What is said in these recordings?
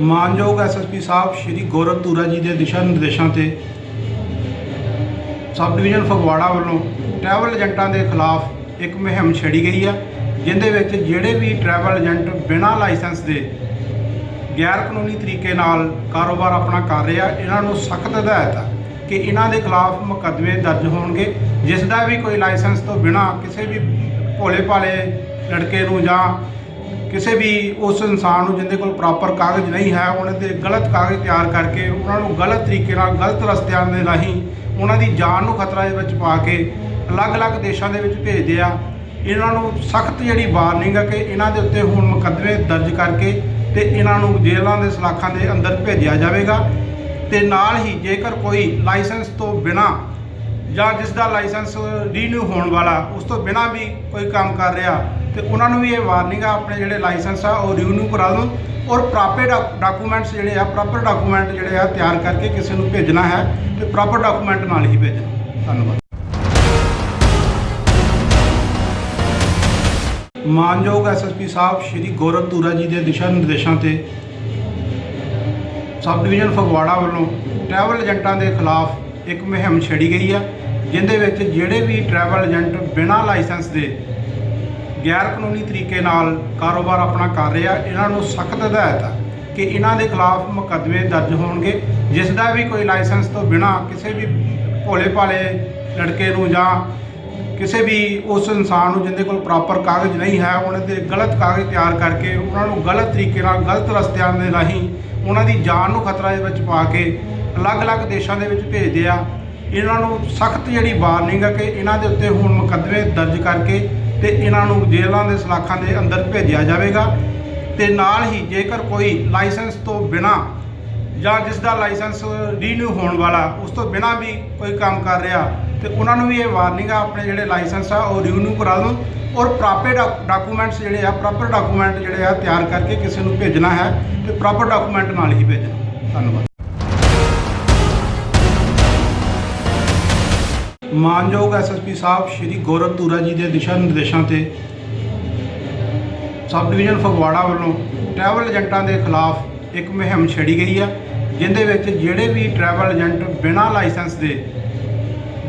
ਮਾਨਯੋਗ ਐਸਐਸਪੀ ਸਾਹਿਬ ਸ਼੍ਰੀ ਗੌਰਵ ਧੂਰਾ ਜੀ ਦੇ ਦਿਸ਼ਾ ਨਿਰਦੇਸ਼ਾਂ ਤੇ ਸਬ ਡਿਵੀਜ਼ਨ ਫਗਵਾੜਾ ਵੱਲੋਂ ਟਰੈਵਲ ਏਜੰਟਾਂ ਦੇ ਖਿਲਾਫ ਇੱਕ ਮੁਹਿੰਮ ਛੇੜੀ ਗਈ ਆ, ਜਿੰਦੇ ਵਿੱਚ ਜਿਹੜੇ ਵੀ ਟਰੈਵਲ ਏਜੰਟ ਬਿਨਾਂ ਲਾਇਸੈਂਸ ਦੇ ਗੈਰ ਕਾਨੂੰਨੀ ਤਰੀਕੇ ਨਾਲ ਕਾਰੋਬਾਰ ਆਪਣਾ ਕਰ ਰਹੇ ਆ, ਇਹਨਾਂ ਨੂੰ ਸਖਤ ਹਦਾਇਤ ਆ ਕਿ ਇਹਨਾਂ ਦੇ ਖਿਲਾਫ ਮੁਕੱਦਮੇ ਦਰਜ ਹੋਣਗੇ, ਜਿਸ ਦਾ ਵੀ ਕੋਈ ਲਾਇਸੈਂਸ ਤੋਂ ਬਿਨਾਂ ਕਿਸੇ ਵੀ ਭੋਲੇ ਭਾਲੇ ਲੜਕੇ ਨੂੰ ਜਾਂ ਕਿਸੇ ਵੀ ਉਸ ਇਨਸਾਨ ਨੂੰ ਜਿਹਦੇ ਕੋਲ ਪ੍ਰੋਪਰ ਕਾਗਜ਼ ਨਹੀਂ ਹੈ ਉਹਨਾਂ ਦੇ ਗਲਤ ਕਾਗਜ਼ ਤਿਆਰ ਕਰਕੇ ਉਹਨਾਂ ਨੂੰ ਗਲਤ ਤਰੀਕੇ ਨਾਲ ਗਲਤ ਰਸਤਿਆਂ ਦੇ ਰਾਹੀਂ ਉਹਨਾਂ ਦੀ ਜਾਨ ਨੂੰ ਖਤਰਾ ਦੇ ਵਿੱਚ ਪਾ ਕੇ ਅਲੱਗ-ਅਲੱਗ ਦੇਸ਼ਾਂ ਦੇ ਵਿੱਚ ਭੇਜਦੇ ਆ। ਇਹਨਾਂ ਨੂੰ ਸਖਤ ਜਿਹੜੀ ਵਾਰਨਿੰਗ ਹੈ ਕਿ ਇਹਨਾਂ ਦੇ ਉੱਤੇ ਹੁਣ ਮੁਕੱਦਮੇ ਦਰਜ ਕਰਕੇ ਤੇ ਇਹਨਾਂ ਨੂੰ ਜੇਲ੍ਹਾਂ ਦੇ ਸਲਾਖਾਂ ਦੇ ਅੰਦਰ ਭੇਜਿਆ ਜਾਵੇਗਾ ਤੇ ਨਾਲ ਹੀ ਜੇਕਰ ਕੋਈ ਲਾਇਸੈਂਸ ਤੋਂ ਬਿਨਾਂ ਜਾਂ ਜਿਸ ਦਾ ਲਾਇਸੈਂਸ ਰੀਨਿਊ ਹੋਣ ਵਾਲਾ, ਉਸ ਤੋਂ ਬਿਨਾਂ ਵੀ ਕੋਈ ਕੰਮ ਕਰ ਰਿਹਾ ਤੇ ਉਹਨਾਂ ਨੂੰ ਵੀ ਇਹ ਵਾਰਨਿੰਗ ਆ, ਆਪਣੇ ਜਿਹੜੇ ਲਾਇਸੈਂਸ ਆ, ਉਹ ਰੀਨਿਊ ਕਰਾ ਲਓ ਔਰ ਪ੍ਰੋਪਰ ਡਾਕੂਮੈਂਟਸ ਜਿਹੜੇ ਆ ਪ੍ਰੋਪਰ ਡਾਕੂਮੈਂਟ ਜਿਹੜੇ ਆ ਤਿਆਰ ਕਰਕੇ ਕਿਸੇ ਨੂੰ ਭੇਜਣਾ ਹੈ ਤੇ ਪ੍ਰੋਪਰ ਡਾਕੂਮੈਂਟ ਨਾਲ ਹੀ ਭੇਜਣਾ। ਧੰਨਵਾਦ। ਮਾਨਯੋਗ ਐਸਐਸਪੀ ਸਾਹਿਬ, ਸ਼੍ਰੀ ਗੌਰਵ ਧੂਰਾ ਜੀ ਦੇ ਦਿਸ਼ਾ ਨਿਰਦੇਸ਼ਾਂ ਤੇ ਸਬ ਡਿਵੀਜ਼ਨ ਫਗਵਾੜਾ ਵੱਲੋਂ ਟਰੈਵਲ ਏਜੰਟਾਂ ਦੇ ਖਿਲਾਫ ਇੱਕ ਮੁਹਿੰਮ ਛੇੜੀ ਗਈ ਆ ਜਿੰਦੇ ਵਿੱਚ ਜਿਹੜੇ ਵੀ ਟਰੈਵਲ ਏਜੰਟ ਬਿਨਾਂ ਲਾਇਸੈਂਸ ਦੇ ਗੈਰ ਕਾਨੂੰਨੀ ਤਰੀਕੇ ਨਾਲ ਕਾਰੋਬਾਰ ਆਪਣਾ ਕਰ ਰਿਹਾ, ਇਹਨਾਂ ਨੂੰ ਸਖਤ ਹਦਾਇਤ ਆ ਕਿ ਇਹਨਾਂ ਦੇ ਖਿਲਾਫ ਮੁਕੱਦਮੇ ਦਰਜ ਹੋਣਗੇ, ਜਿਸ ਦਾ ਵੀ ਕੋਈ ਲਾਇਸੈਂਸ ਤੋਂ ਬਿਨਾਂ ਕਿਸੇ ਵੀ ਭੋਲੇ ਭਾਲੇ ਲੜਕੇ ਨੂੰ ਜਾਂ ਕਿਸੇ ਵੀ ਉਸ ਇਨਸਾਨ ਨੂੰ ਜਿਹਦੇ ਕੋਲ ਪ੍ਰੋਪਰ ਕਾਗਜ਼ ਨਹੀਂ ਹੈ, ਉਹਨਾਂ ਦੇ ਗਲਤ ਕਾਗਜ਼ ਤਿਆਰ ਕਰਕੇ ਉਹਨਾਂ ਨੂੰ ਗਲਤ ਤਰੀਕੇ ਨਾਲ, ਗਲਤ ਰਸਤਿਆਂ ਦੇ ਰਾਹੀਂ ਉਹਨਾਂ ਦੀ ਜਾਨ ਨੂੰ ਖਤਰਾ ਦੇ ਵਿੱਚ ਪਾ ਕੇ ਅਲੱਗ-ਅਲੱਗ ਦੇਸ਼ਾਂ ਦੇ ਵਿੱਚ ਭੇਜਦੇ ਆ। ਇਹਨਾਂ ਨੂੰ ਸਖਤ ਜਿਹੜੀ ਵਾਰਨਿੰਗ ਹੈ ਕਿ ਇਹਨਾਂ ਦੇ ਉੱਤੇ ਹੁਣ ਮੁਕੱਦਮੇ ਦਰਜ ਕਰਕੇ ਤੇ ਇਹਨਾਂ ਨੂੰ ਜੇਲ੍ਹਾਂ ਦੇ ਸਲਾਖਾਂ ਦੇ ਅੰਦਰ ਭੇਜਿਆ ਜਾਵੇਗਾ ਤੇ ਨਾਲ ਹੀ ਜੇਕਰ ਕੋਈ ਲਾਇਸੈਂਸ ਤੋਂ ਬਿਨਾਂ ਜਾਂ ਜਿਸ ਦਾ ਲਾਇਸੈਂਸ ਰੀਨਿਊ ਹੋਣ ਵਾਲਾ ਉਸ ਤੋਂ ਬਿਨਾਂ ਵੀ ਕੋਈ ਕੰਮ ਕਰ ਰਿਹਾ ਤੇ ਉਹਨਾਂ ਨੂੰ ਵੀ ਇਹ ਵਾਰਨਿੰਗ ਆ, ਆਪਣੇ ਜਿਹੜੇ ਲਾਇਸੈਂਸ ਆ ਉਹ ਰੀਨਿਊ ਕਰਾ ਲਓ ਔਰ ਪ੍ਰੋਪਰ ਡਾਕੂਮੈਂਟਸ ਜਿਹੜੇ ਆ ਪ੍ਰੋਪਰ ਡਾਕੂਮੈਂਟ ਜਿਹੜੇ ਆ ਤਿਆਰ ਕਰਕੇ ਕਿਸੇ ਨੂੰ ਭੇਜਣਾ ਹੈ ਤੇ ਪ੍ਰੋਪਰ ਡਾਕੂਮੈਂਟ ਨਾਲ ਹੀ ਭੇਜਣਾ। ਧੰਨਵਾਦ। ਮਾਨਯੋਗ ਐਸਐਸਪੀ ਸਾਹਿਬ ਸ਼੍ਰੀ ਗੌਰਵ ਧੂਰਾ ਜੀ ਦੇ ਦਿਸ਼ਾ ਨਿਰਦੇਸ਼ਾਂ ਤੇ ਸਬ ਡਿਵੀਜ਼ਨ ਫਗਵਾੜਾ ਵੱਲੋਂ ਟਰੈਵਲ ਏਜੰਟਾਂ ਦੇ ਖਿਲਾਫ ਇੱਕ ਮੁਹਿੰਮ ਛੇੜੀ ਗਈ ਆ, ਜਿੰਦੇ ਵਿੱਚ ਜਿਹੜੇ ਵੀ ਟਰੈਵਲ ਏਜੰਟ ਬਿਨਾਂ ਲਾਇਸੈਂਸ ਦੇ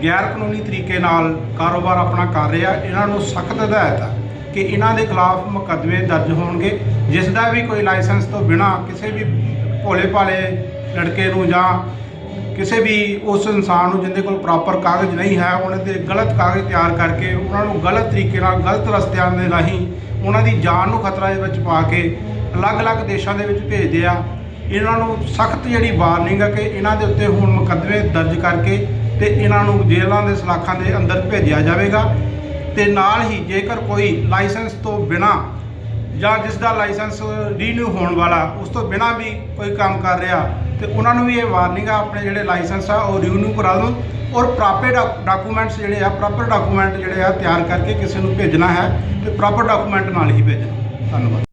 ਗੈਰ ਕਾਨੂੰਨੀ ਤਰੀਕੇ ਨਾਲ ਕਾਰੋਬਾਰ ਆਪਣਾ ਕਰ ਰਿਹਾ ਇਹਨਾਂ ਨੂੰ ਸਖਤ ਹਦਾਇਤ ਆ ਕਿ ਇਹਨਾਂ ਦੇ ਖਿਲਾਫ ਮੁਕੱਦਮੇ ਦਰਜ ਹੋਣਗੇ ਜਿਸ ਦਾ ਵੀ ਕੋਈ ਲਾਇਸੈਂਸ ਤੋਂ ਬਿਨਾਂ ਕਿਸੇ ਵੀ ਭੋਲੇ ਭਾਲੇ ਲੜਕੇ ਨੂੰ ਜਾਂ ਕਿਸੇ ਵੀ ਉਸ ਇਨਸਾਨ ਨੂੰ ਜਿਹਦੇ ਕੋਲ ਪ੍ਰੋਪਰ ਕਾਗਜ਼ ਨਹੀਂ ਹੈ, ਉਹਨਾਂ ਦੇ ਗਲਤ ਕਾਗਜ਼ ਤਿਆਰ ਕਰਕੇ ਉਹਨਾਂ ਨੂੰ ਗਲਤ ਤਰੀਕੇ ਨਾਲ ਗਲਤ ਰਸਤਿਆਂ ਦੇ ਰਾਹੀਂ ਉਹਨਾਂ ਦੀ ਜਾਨ ਨੂੰ ਖਤਰਾ ਦੇ ਵਿੱਚ ਪਾ ਕੇ ਅਲੱਗ-ਅਲੱਗ ਦੇਸ਼ਾਂ ਦੇ ਵਿੱਚ ਭੇਜਦੇ ਆ। ਇਹਨਾਂ ਨੂੰ ਸਖਤ ਜਿਹੜੀ ਵਾਰਨਿੰਗ ਹੈ ਕਿ ਇਹਨਾਂ ਦੇ ਉੱਤੇ ਹੁਣ ਮੁਕੱਦਮੇ ਦਰਜ ਕਰਕੇ ਤੇ ਇਹਨਾਂ ਨੂੰ ਜੇਲ੍ਹਾਂ ਦੇ ਸਲਾਖਾਂ ਦੇ ਅੰਦਰ ਭੇਜਿਆ ਜਾਵੇਗਾ ਤੇ ਨਾਲ ਹੀ ਜੇਕਰ ਕੋਈ ਲਾਇਸੈਂਸ ਤੋਂ ਬਿਨਾਂ ਜਾਂ ਜਿਸ ਦਾ ਲਾਇਸੈਂਸ ਰੀਨਿਊ ਹੋਣ ਵਾਲਾ, ਉਸ ਤੋਂ ਬਿਨਾਂ ਵੀ ਕੋਈ ਕੰਮ ਕਰ ਰਿਹਾ ਤੇ ਉਹਨਾਂ ਨੂੰ ਵੀ ਇਹ ਵਾਰਨਿੰਗ ਆ, ਆਪਣੇ ਜਿਹੜੇ ਲਾਇਸੈਂਸ ਆ, ਉਹ ਰੀਨਿਊ ਕਰਾ ਲਓ ਔਰ ਪ੍ਰੋਪਰ ਡਾਕੂਮੈਂਟਸ ਜਿਹੜੇ ਆ ਪ੍ਰੋਪਰ ਡਾਕੂਮੈਂਟ ਜਿਹੜੇ ਆ ਤਿਆਰ ਕਰਕੇ ਕਿਸੇ ਨੂੰ ਭੇਜਣਾ ਹੈ ਤੇ ਪ੍ਰੋਪਰ ਡਾਕੂਮੈਂਟ ਨਾਲ ਹੀ ਭੇਜਣਾ। ਧੰਨਵਾਦ।